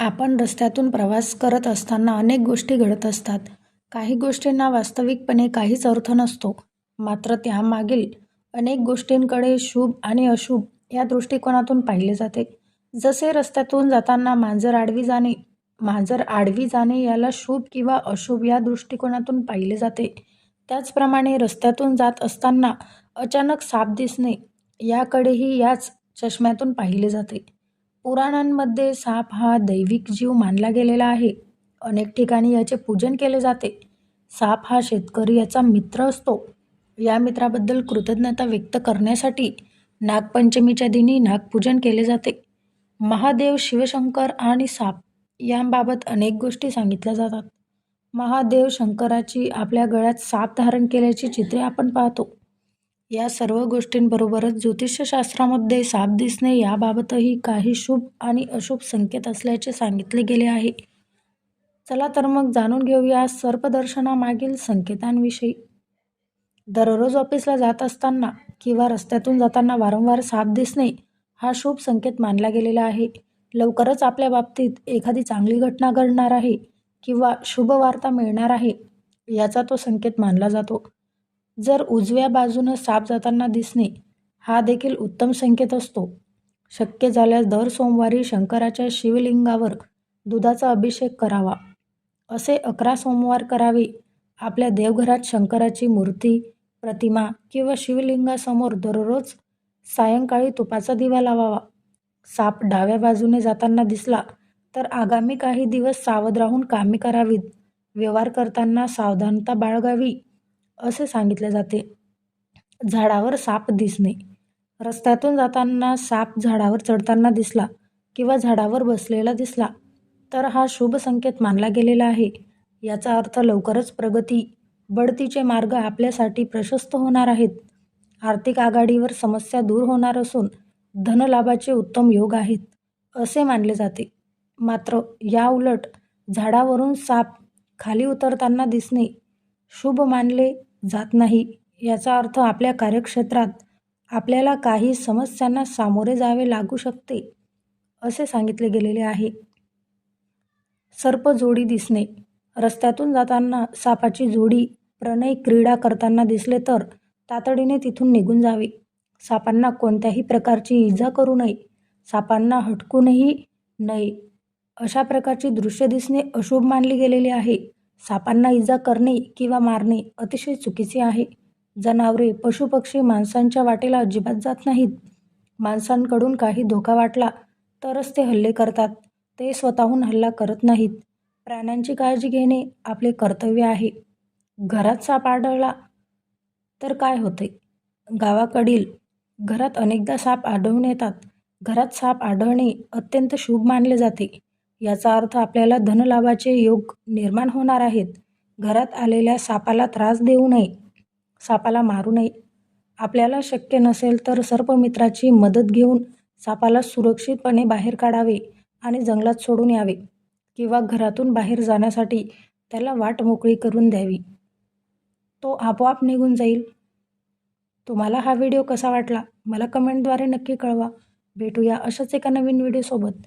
आपण रस्त्यातून प्रवास करत असताना अनेक गोष्टी घडत असतात. काही गोष्टींना वास्तविकपणे काहीच अर्थ नसतो. मात्र त्यामागील अनेक गोष्टींकडे शुभ आणि अशुभ या दृष्टिकोनातून पाहिले जाते. जसे रस्त्यातून जाताना मांजर आडवी जाणे. मांजर आडवी जाणे याला शुभ किंवा अशुभ या दृष्टिकोनातून पाहिले जाते. त्याचप्रमाणे रस्त्यातून जात असताना अचानक साप दिसणे याकडेही याच चष्म्यातून पाहिले जाते. पुराणांमध्ये साप हा दैविक जीव मानला गेलेला आहे. अनेक ठिकाणी याचे पूजन केले जाते. साप हा शेतकरी याचा मित्र असतो. या मित्राबद्दल कृतज्ञता व्यक्त करण्यासाठी नागपंचमीच्या दिनी नागपूजन केले जाते. महादेव, शिवशंकर आणि साप यांबाबत अनेक गोष्टी सांगितल्या जातात. महादेव शंकराची आपल्या गळ्यात साप धारण केल्याची चित्रे आपण पाहतो. या सर्व गोष्टींबरोबरच ज्योतिषशास्त्रामध्ये साप दिसणे याबाबतही काही शुभ आणि अशुभ संकेत असल्याचे सांगितले गेले आहे. चला तर मग जाणून घेऊया सर्पदर्शनामागील संकेतांविषयी. दररोज ऑफिसला जात असताना किंवा रस्त्यातून जाताना वारंवार साप दिसणे हा शुभ संकेत मानला गेलेला आहे. लवकरच आपल्या बाबतीत एखादी चांगली घटना घडणार आहे किंवा शुभ वार्ता मिळणार आहे याचा तो संकेत मानला जातो. जर उजव्या बाजूनं साप जाताना दिसणे हा देखील उत्तम संकेत असतो. शक्य झाल्यास दर सोमवारी शंकराच्या शिवलिंगावर दुधाचा अभिषेक करावा. असे अकरा सोमवार करावे. आपल्या देवघरात शंकराची मूर्ती, प्रतिमा किंवा शिवलिंगासमोर दररोज सायंकाळी तुपाचा दिवा लावावा. साप डाव्या बाजूने जाताना दिसला तर आगामी काही दिवस सावध राहून कामे करावीत. व्यवहार करताना सावधानता बाळगावी असे सांगितले जाते. झाडावर साप दिसणे. रस्त्यातून जाताना साप झाडावर चढताना दिसला किंवा झाडावर बसलेला दिसला तर हा शुभ संकेत मानला गेलेला आहे. याचा अर्थ लवकरच प्रगती, बढतीचे मार्ग आपल्यासाठी प्रशस्त होणार आहेत. आर्थिक आघाडीवर समस्या दूर होणार असून धनलाभाचे उत्तम योग आहेत, असे मानले जाते. मात्र याउलट झाडावरून साप खाली उतरताना दिसणे शुभ मानले जात नाही. याचा अर्थ आपल्या कार्यक्षेत्रात आपल्याला काही समस्यांना सामोरे जावे लागू शकते, असे सांगितले गेलेले आहे. सर्प जोडी दिसणे. रस्त्यातून जाताना सापाची जोडी प्रणय क्रीडा करताना दिसले तर तातडीने तिथून निघून जावे. सापांना कोणत्याही प्रकारची इजा करू नये. सापांना हटकूनही नये. अशा प्रकारची दृश्य दिसणे अशुभ मानली गेलेली आहे. सापांना इजा करणे किंवा मारणे अतिशय चुकीचे आहे. जनावरे, पशुपक्षी माणसांच्या वाटेला अजिबात जात नाहीत. माणसांकडून काही धोका वाटला तरच ते हल्ले करतात. ते स्वतःहून हल्ला करत नाहीत. प्राण्यांची काळजी घेणे आपले कर्तव्य आहे. घरात साप आढळला तर काय होते? गावाकडील घरात अनेकदा साप आढळून येतात. घरात साप आढळणे अत्यंत शुभ मानले जाते. याचा अर्थ आपल्याला धनलाभाचे योग निर्माण होणार आहेत. घरात आलेल्या सापाला त्रास देऊ नये. सापाला मारू नये. आपल्याला शक्य नसेल तर सर्पमित्राची मदत घेऊन सापाला सुरक्षितपणे बाहेर काढावे आणि जंगलात सोडून यावे किंवा घरातून बाहेर जाण्यासाठी त्याला वाट मोकळी करून द्यावी. तो आपोआप निघून जाईल. तुम्हाला हा व्हिडिओ कसा वाटला मला कमेंटद्वारे नक्की कळवा. भेटूया अशाच एका नवीन व्हिडिओसोबत.